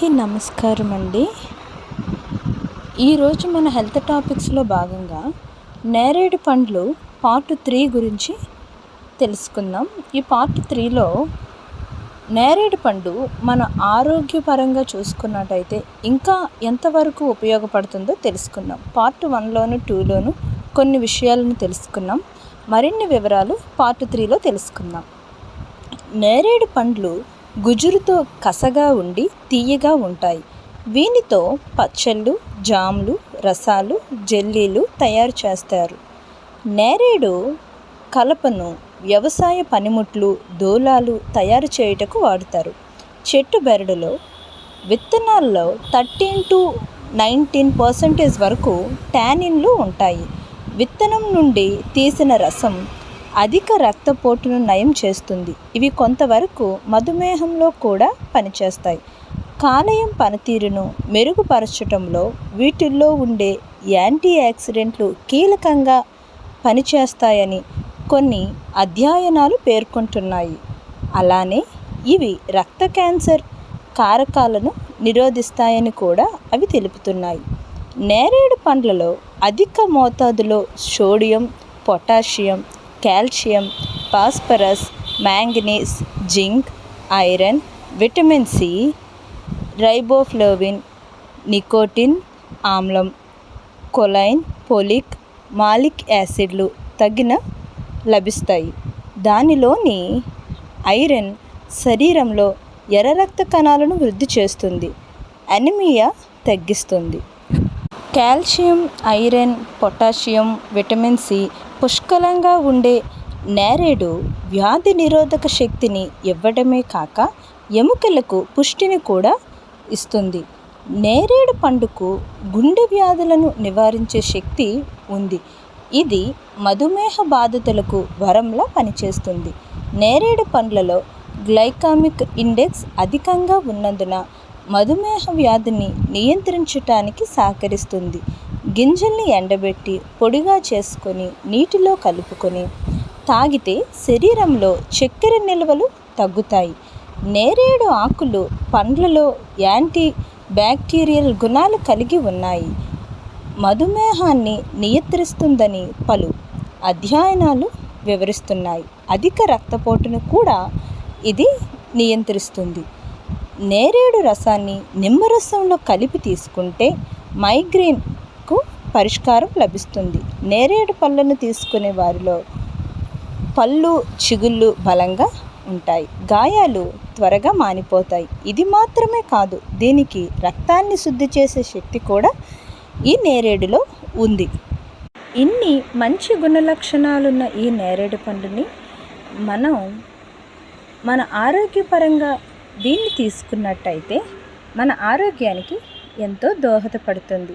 అందరికీ నమస్కారం అండి ఈరోజు మన హెల్త్ టాపిక్స్లో భాగంగా నేరేడు పండ్లు పార్ట్ త్రీ గురించి తెలుసుకుందాం. ఈ పార్ట్ త్రీలో నేరేడు పండు మన ఆరోగ్యపరంగా చూసుకున్నట్టయితే ఇంకా ఎంతవరకు ఉపయోగపడుతుందో తెలుసుకుందాం. పార్ట్ వన్లోను టూలోను కొన్ని విషయాలను తెలుసుకున్నాం మరిన్ని వివరాలు పార్ట్ త్రీలో తెలుసుకుందాం. నేరేడు పండ్లు గుజురుతో కసగా ఉండి తీయగా ఉంటాయి. వీనితో పచ్చళ్ళు జామ్లు రసాలు జెల్లీలు తయారు చేస్తారు. నేరేడు కలపను వ్యవసాయ పనిముట్లు దూలాలు తయారు చేయుటకు వాడుతారు. చెట్టు బెరడులో విత్తనాల్లో థర్టీన్ టు నైన్టీన్ పర్సెంటేజ్ వరకు ట్యానిన్లు ఉంటాయి. విత్తనం నుండి తీసిన రసం అధిక రక్తపోటును నయం చేస్తుంది. ఇవి కొంతవరకు మధుమేహంలో కూడా పనిచేస్తాయి. కాలేయం పనితీరును మెరుగుపరచటంలో వీటిల్లో ఉండే యాంటీ యాక్సిడెంట్లు కీలకంగా పనిచేస్తాయని కొన్ని అధ్యయనాలు పేర్కొంటున్నాయి. అలానే ఇవి రక్త క్యాన్సర్ కారకాలను నిరోధిస్తాయని కూడా అవి తెలుపుతున్నాయి. నేరేడు పండ్లలో అధిక మోతాదులో sodium potassium calcium phosphorus manganese zinc iron vitamin C riboflavin nicotine ఆమ్లం కొలైన్ పోలిక్ మాలిక్ యాసిడ్లు తగిన లభిస్తాయి. దానిలోని ఐరన్ శరీరంలో ఎర్ర రక్త కణాలను వృద్ధి చేస్తుంది అనిమియా తగ్గిస్తుంది. Calcium iron potassium vitamin C పుష్కలంగా ఉండే నేరేడు వ్యాధి నిరోధక శక్తిని ఇవ్వడమే కాక ఎముకలకు పుష్టిని కూడా ఇస్తుంది. నేరేడు పండుకు గుండె వ్యాధులను నివారించే శక్తి ఉంది. ఇది మధుమేహ బాధితులకు వరంలా పనిచేస్తుంది. నేరేడు పండ్లలో గ్లైకామిక్ ఇండెక్స్ అధికంగా ఉన్నందున మధుమేహ వ్యాధిని నియంత్రించటానికి సహకరిస్తుంది. గింజల్ని ఎండబెట్టి పొడిగా చేసుకొని నీటిలో కలుపుకొని తాగితే శరీరంలో చక్కెర నిల్వలు తగ్గుతాయి. నేరేడు ఆకులు పండ్లలో యాంటీ బ్యాక్టీరియల్ గుణాలు కలిగి ఉన్నాయి. మధుమేహాన్ని నియంత్రిస్తుందని పలు అధ్యయనాలు వివరిస్తున్నాయి. అధిక రక్తపోటును కూడా ఇది నియంత్రిస్తుంది. నేరేడు రసాన్ని నిమ్మరసంలో కలిపి తీసుకుంటే మైగ్రేన్ పరిష్కారం లభిస్తుంది. నేరేడు పళ్ళను తీసుకునే వారిలో పళ్ళు చిగుళ్ళు బలంగా ఉంటాయి. గాయాలు త్వరగా మానిపోతాయి. ఇది మాత్రమే కాదు దీనికి రక్తాన్ని శుద్ధి చేసే శక్తి కూడా ఈ నేరేడులో ఉంది. ఇన్ని మంచి గుణలక్షణాలున్న ఈ నేరేడు పండుని మనం మన ఆరోగ్యపరంగా దీన్ని తీసుకున్నట్టయితే మన ఆరోగ్యానికి ఎంతో దోహదపడుతుంది.